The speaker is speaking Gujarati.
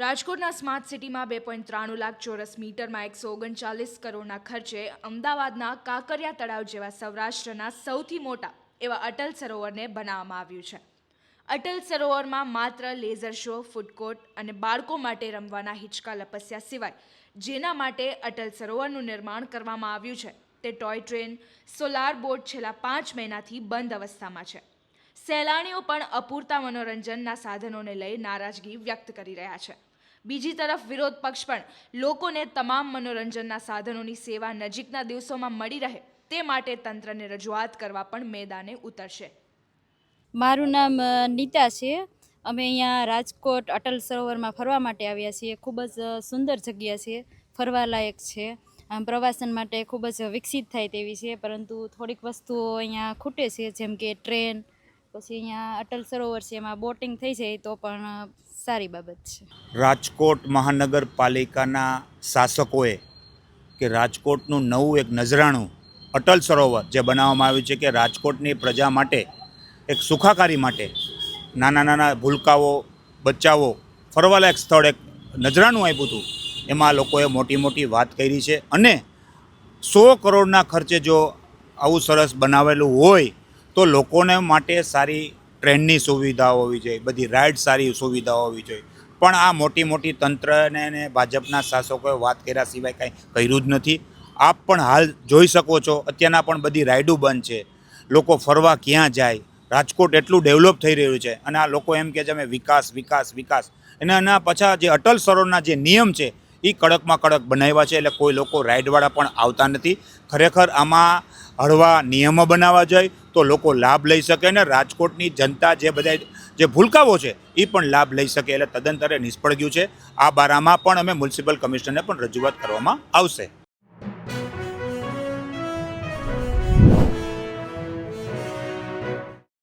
રાજકોટના સ્માર્ટ સિટીમાં બે પોઈન્ટ ત્રાણું લાખ ચોરસ મીટરમાં એકસો ઓગણચાલીસ કરોડના ખર્ચે અમદાવાદના કાંકરિયા તળાવ જેવા સૌરાષ્ટ્રના સૌથી મોટા એવા અટલ સરોવરને બનાવવામાં આવ્યું છે. અટલ સરોવરમાં માત્ર લેઝર શો ફૂડકોર્ટ અને બાળકો માટે રમવાના હિંચકા લપસ્યા સિવાય જેના માટે અટલ સરોવરનું નિર્માણ કરવામાં આવ્યું છે. તે ટોય ટ્રેન, સોલાર બોટ છેલ્લા પાંચ મહિનાથી બંધ અવસ્થામાં છે. સહેલાણીઓ પણ અપૂરતા મનોરંજનના સાધનોને લઈ નારાજગી વ્યક્ત કરી રહ્યા છે. બીજી તરફ વિરોધ પક્ષ પણ લોકોને તમામ મનોરંજનના સાધનોની સેવા નજીકના દિવસોમાં મળી રહે તે માટે તંત્રને રજૂઆત કરવા પણ મેદાને ઉતરશે. મારું નામ નીતા છે. અમે અહીંયા રાજકોટ અટલ સરોવરમાં ફરવા માટે આવ્યા છીએ. ખૂબ જ સુંદર જગ્યા છે. ફરવાલાયક છે. આમ પ્રવાસન માટે ખૂબ જ વિકસિત થાય તેવી છે. પરંતુ થોડીક વસ્તુઓ અહીંયા ખૂટે છે, જેમ કે ટ્રેન પછી અહીંયા અટલ સરોવર છે, એમાં બોટિંગ થઈ જાય તો પણ સારી બાબત છે. રાજકોટ મહાનગરપાલિકાના શાસકોએ કે રાજકોટનું નવું એક નજરાણું અટલ સરોવર જે બનાવવામાં આવ્યું છે કે રાજકોટની પ્રજા માટે એક સુખાકારી માટે નાના નાના ભૂલકાઓ, બચ્ચાઓ ફરવાલાયક સ્થળ એક નજરાનું આપ્યું હતું. એમાં લોકોએ મોટી મોટી વાત કરી છે અને સો કરોડના ખર્ચે જો આવું સરસ બનાવેલું હોય તો લોકોને માટે સારી ટ્રેનની સુવિધાઓ હોવી જોઈએ, બધી રાઇડ સારી સુવિધાઓ હોવી જોઈએ. પણ આ મોટી મોટી તંત્રને ને ભાજપના શાસકોએ વાત કર્યા સિવાય કાંઈ કર્યું જ નથી. આપ પણ હાલ જોઈ શકો છો, અત્યારના પણ બધી રાઇડો બંધ છે. લોકો ફરવા ક્યાં જાય? રાજકોટ એટલું ડેવલપ થઈ રહ્યું છે અને આ લોકો એમ કહે છે, અમે વિકાસ વિકાસ વિકાસ. અને એના પાછા જે અટલ સરોવરના જે નિયમ છે એ કડકમાં કડક બનાવ્યા છે. એટલે કોઈ લોકો રાઇડવાળા પણ આવતા નથી. ખરેખર આમાં હળવા નિયમો બનાવવા જોઈએ તો લોકો લાભ લઈ શકે અને રાજકોટની જનતા જે બધા જે ભૂલકાઓ છે એ પણ લાભ લઈ શકે એટલે તદંતરે નિષ્ફળ ગયું છે. આ બારામાં પણ અમે મ્યુનિસિપલ કમિશનરને પણ રજૂઆત કરવામાં આવશે.